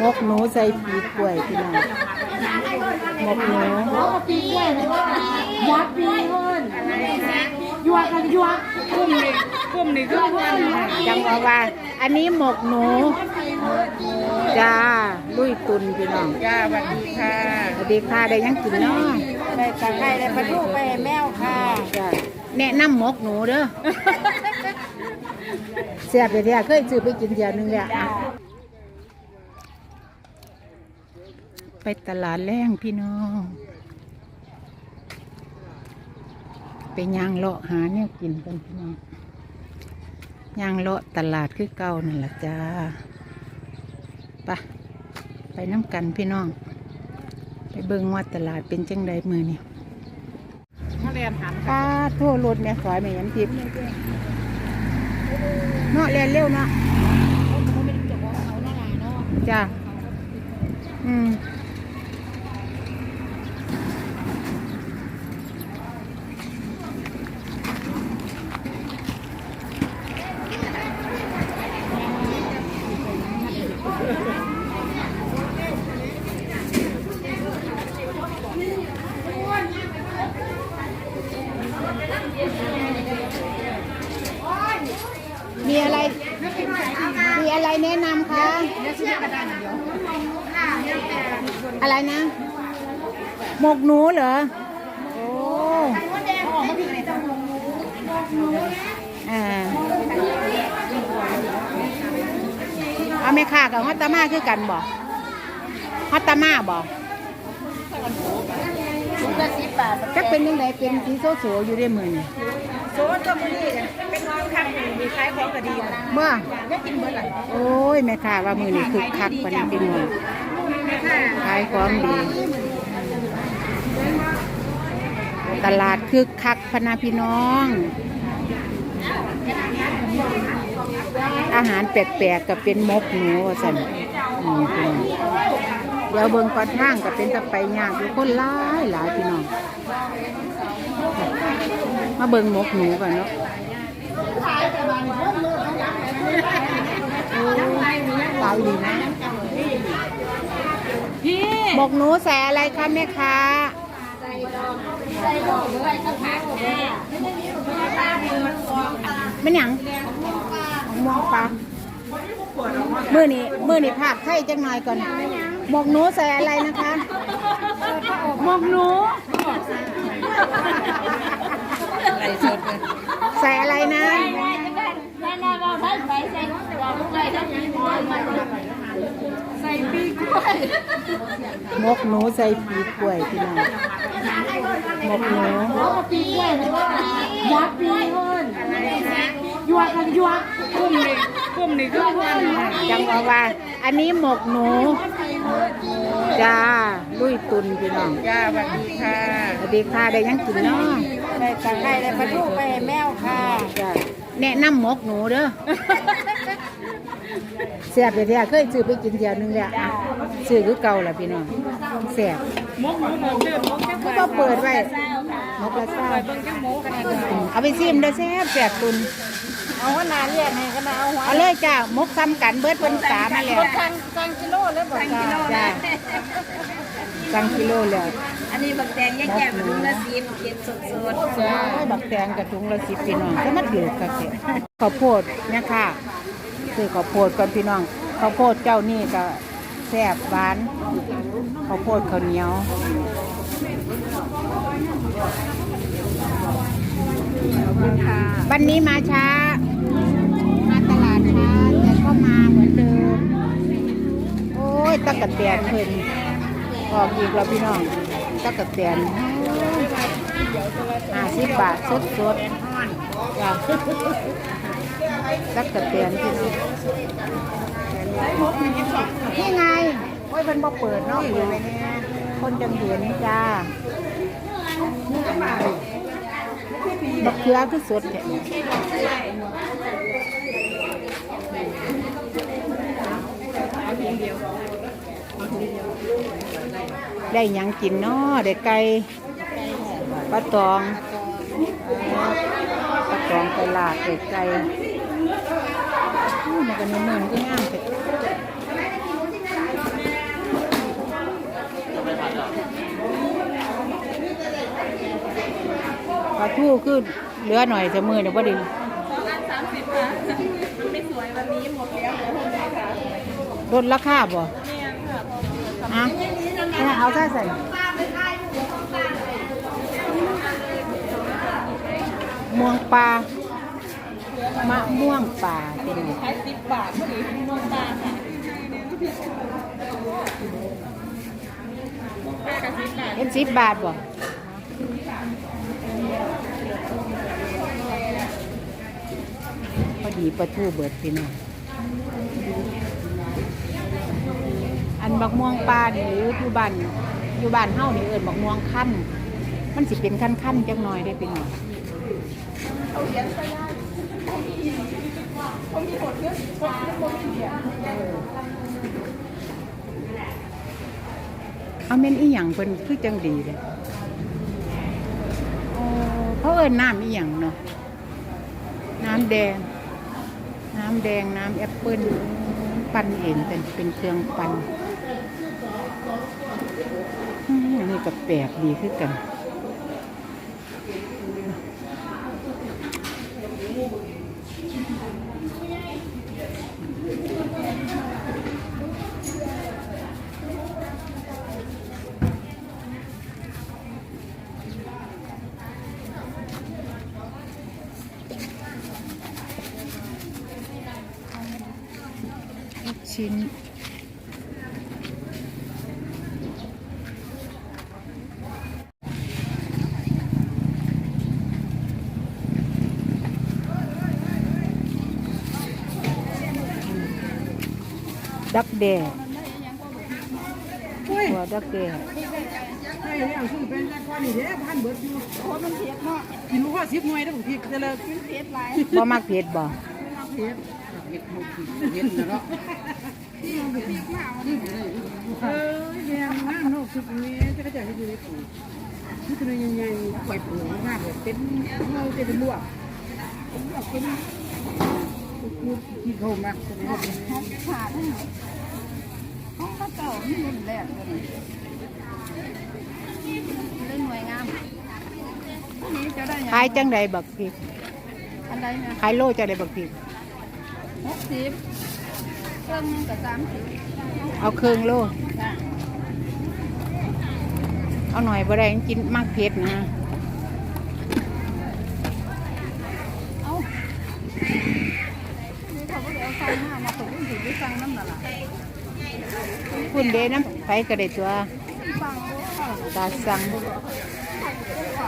มกหนูใส่ปีกล้วยพี่น้องมกหนูปีกล้วยยักษ์ปีเงินยัวกันยัวกลุ่มนี้กลุ่มนี้คือวันจังว่าว่า อันนี้หมกหนูจ้าลุยตุนพี่น้องจ้าสวัสดีค่ะสวัสดีค่ะได้ยังกินเนาะไปตะไคร้ได้ปลาทูไปแมวค่ะจ้าแนะนำหมกหนูเด้อเสียไปเที่ยเคยซื้อไปกินเดียวนึงแล้วอะ ไปตลาดแรงพี่น้อง ไปย่างเลาะหาเนี่ยกินกันพี่น้องย่างเลาะตลาดคือเก่านั่นแหละจ้าไปไปน้ำกันพี่น้อง ไปเบิ่งว่าตลาดเป็นจังใดมือนี่มาเรียนหันป้าโทษรถแม่สอยแม่ยันทิพย์เนาะเรียนเร็วเนาะจ้า อืมมีอะไร มี อะไรแนะนำคะอะไรนะ หมกหนูเหรอ โอ้อ่าเอาไม่ค่ากับฮอตตามาคือกันบ่ฮอตตามาบ่ ถุงละสิบบาทจักเป็นยังไงเป็นสีโซโซอยู่ได้มือนี่โซนก็มือนี่เป็นน้องคักมีขายของก็ดีนะเมื่อได้กินเมื่อไหร่โอ้ยแม่ค้าว่ามือนี่คึกคักปานนี้เป็นมือขายของดีตลาดคึกคักพะนาพี่น้อง อาหารแปลกๆก็เป็นมกหนูว่าสันอืมพี่น้องเดี๋ยวเบิ่งก่อนทางก็เป็นตะไปยากอยู่คนหลายหลายพี่น้อง มาเบิ่งมกหนูก่อนเนาะโอ้ตายดีนะพี่หมกหนูใส่อะไรคะแม่ค้าแม่ไม่หยังมองปลามือนี้มือนี้ภาคไทยจังหน่อยก่อน หมกหนูใส่อะไรนะคะหมกหนูไรสดเลยใส่อะไรนะ ใส่ปีกล้วยหมกหนูใส่ปีกล้วยพี่น้องหมกหนูปีกล้วยยักษ์ปีเงินยัวกันยัวกลุ่มนี้กลุ่มนี้คือวันจังว่าว่า อันนี้หมกหนูจ้าลุยตุนพี่น้องจ้าสวัสดีค่ะสวัสดีค่ะได้หยังกินเนาะไปตะไคร้ได้ปลาทูไปแมวค่ะจ้าแนะนำหมกหนูเด้อเสียบไปเที่ยเคยซื้อไปกินเดียวหนึงแล้วอะซื้อคือเก่าล่ะพี่น้องแซ่บหมกหมูหมกเดือดหมกจังก็ต้องเปิดไว้หมกละเศร้าเบิ่งจังหมูกันนะอืมเอาไปซิมเด้อแซ่บแซ่บตุน เอาหัวหน้าเรียกให้ก็มาเอาหัวเอาเลยจ้าหมกซ้ำกันเบิดเพิ่นสามาแล้ว สั่งสั่งกิโลเลยบอกจ้าจ้าสั่งกิโลแล้วอันนี้บักแตงแยกๆมันละสิบเก็บสดจ้าบักแตงกระทุงละสิบพี่น้องก็มาถือกระเสียข้าวโพดเนี่ยค่ะซื้อข้าวโพดก่อนพี่น้องข้าวโพดเจ้านี่ก็แซ่บหวานข้าวโพดข้าวเหนียววันนี้มาช้ามา ยตะกกะเตียนเพิ่นออกอีกแล้วพี่น้องตะกกะเตียนห้าสิบบาทสดสดตะกกะเตียนพี่น้องนี่ไงโอ้ยเพิ่นบ่เปิดเนาะอยู่ในนี้คนจังเห็นจ้าบักเขือคือสดเนี่ย ได้ยังกินเนาะเด้ไก่ปลาตองปลาตองปลาดได้ไก่มันก็นุ่มๆก็งามแต่ปลาทูขึ้นเหลือหน่อยจะมือเนี่ยวพอดีลดราคาบ่ฮะ เนี่ยค่ะพออะให้เอาท่ใส่ม่วงปลามะม่วงป่าเป็นขายสิบบาทพอดีมองตาค่ะแม่กับสิบบาเป็นสิบบาทบ่พอดีปลาทูเบิดพี่น้อง อันบักม่วงปลานี่หรืออยู่บ้านอยู่บ้านเฮานี่เอิ้นบักม่วงคั่นมันสิเป็นคั่นๆจักหน่อยได้อพี่น้องเอาเม่นอีหยังเพิ่นคือจังดีเลยโอ้เขาเอิ้นน้ำอีหยังเนาะน้ำแดง น้ำแดงน้ำแอปเปิ้ล ปั่นเองเป็นเป็นเครื่องปั่น อันนี้ก็แปลกดีคือกันชิ้น ดักแด้หัวดักแด้ใช่แล้วชื่อเป็นก้อนนี่เด้พันเบิดอยู่โอ้มันเผ็ดเนาะกินรู้ว่าสิบหน่วยได้ผมพี่จะเลยกินเผ็ดหลายบ่มักเผ็ดบ่เผ็ดเผ็ดหมดเผ็ดนะเนาะเออแม่น้ำนอกสุดนี้จะกระจายให้ดูได้ปุ๋ยนี่คือยังไงปล่อยปุ๋ยมากเลยเป็นเงาเป็นลวกเป็นลวกเป็น กูกินเข้ามาเป็นลวกเป็นขาดทั้งหมดห้องพระเจ้านี่รุ่นแรกเลยเล่นหน่วยงามนี่จะได้ยังขายจังใดบักพริกอันใดนะขายโลจังใดบักพริกหกสิบเครื่องนึงกับสามสิบเอาเครื่องโลจ้ะเอาหน่อยบ่ได้กินมักเผ็ดนะ เอานี่เขาก็เลยเอาฟังมามาตกลงถือไปฟังน้ำหนักคุณเด้น้ำไผก็ได้ตัวฟังตาสั่ง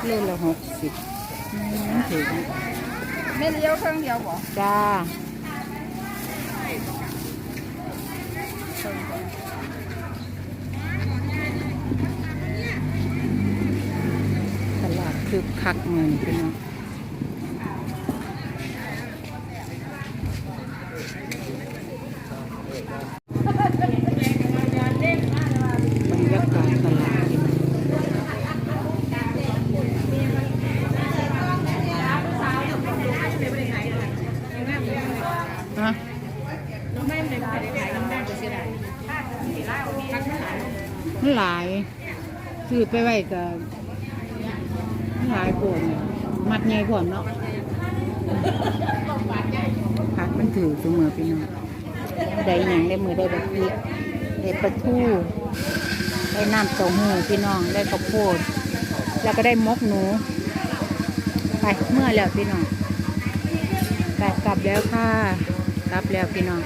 โลละหกสิบอืมถูกไม่เลี้ยวเครื่องเดียวบ่จ้าตลาดคือคักเงินพี่น้องบรรยากาศตลาดพี่น้องฮะ มันหลายซื้อไปไว้ก็มันหลายโกนมัดใหญ่อมเนาะผักมันถือตัวมือพี่น้องได้หยังได้มือได้แบบพริกได้ปลาทูได้น้ำเต้าหู้พี่น้องได้ข้าวโพดแล้วก็ได้มกหนูไปเมื่อแล้วพี่น้องกลับกลับแล้วค่ะกลับแล้วพี่น้อง